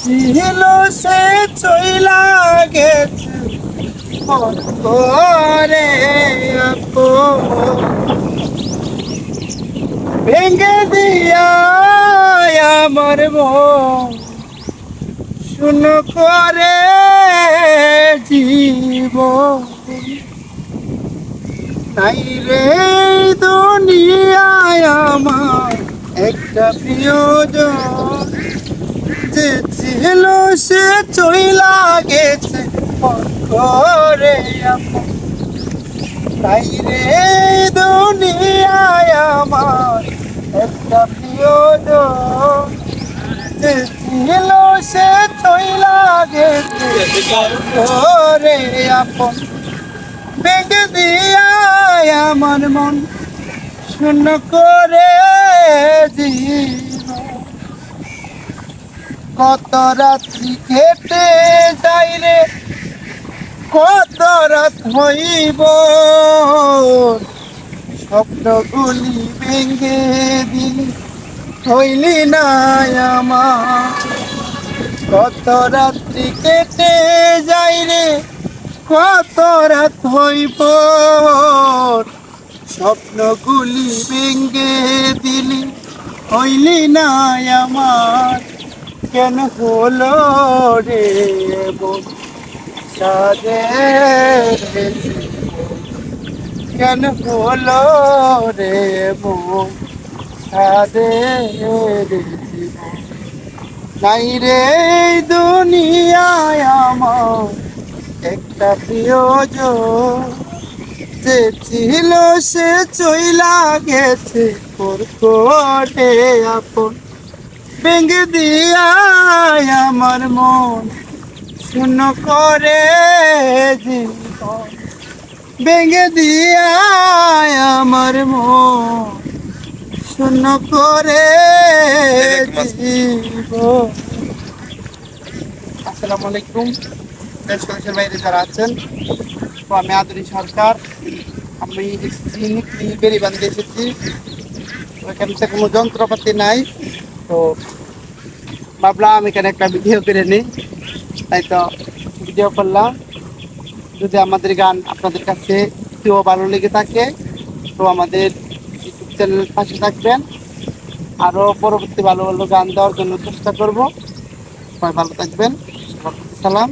ছিল সে চইলা গেছে। করে ভেঙে দিয়া আমার মন। শুন করে তাই রে দুনিয়ায় আমার একটা প্রিয়জন যে ছিল সে চইলা গেছে করে তাই রে দুনিয়ায় আমার একটা প্রিয়জন যে ছিল সে চইলা গেছে করে আপন। বেগে দিয়া আমার মন শূন্য করে কত রাত্রি কেটে যাই রে, কত রাত হইব। স্বপ্নগুলি ভেঙে দিলি, হইলি না আমার। কত রাত্রি কেটে যাই রে, কত রাত হইব। স্বপ্নগুলি ভেঙে দিলি, হইলি না আমার। কেন হলো রে সাদের কেন হলো রে সাদের নাই রে দুনিয়ায় আমার একটা প্রিয়জন। যে ছিল সে চইলা গেছে ওর কোটে আপন। ভেঙে দিয়া আমার মন শূন্য করে জীবন। ভেঙে দিয়া আমার মন শূন্য করে জীবন। আসসালামু আলাইকুম। দেশ বাইরে যারা আছেন তো আমি আদরি সরকার, আমি বেরিবান্ধে এসেছি তো এখান কোনো যন্ত্রপাতি নাই, তো ভাবলাম এখানে একটা ভিডিও করে নিই। তাই তো ভিডিও করলাম। যদি আমাদের গান আপনাদের কাছে কেউ ভালো লেগে থাকে, তো আমাদের ইউটিউব চ্যানেলের পাশে থাকবেন। আরও পরবর্তী ভালো ভালো গান দেওয়ার জন্য চেষ্টা করব। সবাই ভালো থাকবেন। সবার প্রতি সালাম